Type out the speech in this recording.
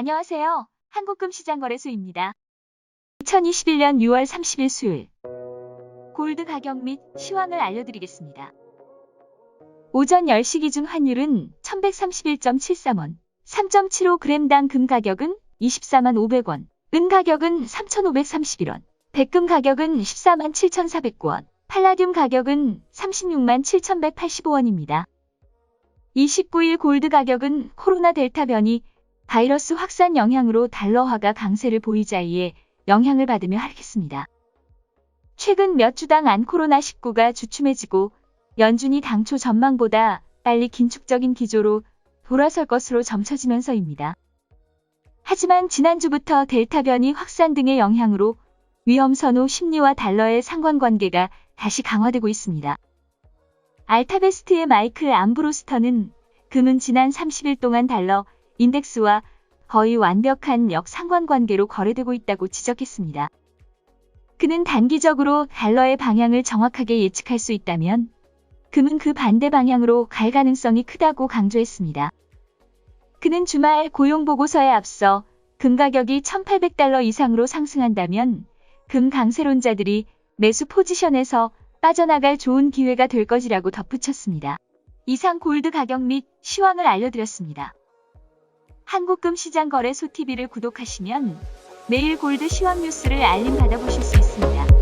안녕하세요. 한국금시장거래소입니다. 2021년 6월 30일 수요일 골드 가격 및 시황을 알려드리겠습니다. 오전 10시 기준 환율은 1131.73원, 3.75g당 금 가격은 24만 500원, 은 가격은 3,531원, 백금 가격은 14만 7,409원, 팔라듐 가격은 36만 7,185원입니다. 29일 골드 가격은 코로나 델타 변이 바이러스 확산 영향으로 달러화가 강세를 보이자 이에 영향을 받으며 하락했습니다. 최근 몇 주당 안 코로나19가 주춤해지고 연준이 당초 전망보다 빨리 긴축적인 기조로 돌아설 것으로 점쳐지면서입니다. 하지만 지난주부터 델타 변이 확산 등의 영향으로 위험 선호 심리와 달러의 상관관계가 다시 강화되고 있습니다. 알타베스트의 마이클 암브로스터는 금은 지난 30일 동안 달러 인덱스와 거의 완벽한 역상관관계로 거래되고 있다고 지적했습니다. 그는 단기적으로 달러의 방향을 정확하게 예측할 수 있다면 금은 그 반대 방향으로 갈 가능성이 크다고 강조했습니다. 그는 주말 고용 보고서에 앞서 금 가격이 1800달러 이상으로 상승한다면 금 강세론자들이 매수 포지션에서 빠져나갈 좋은 기회가 될 것이라고 덧붙였습니다. 이상 골드 가격 및 시황을 알려드렸습니다. 한국금시장거래소 TV를 구독하시면 매일 골드 시황 뉴스를 알림 받아보실 수 있습니다.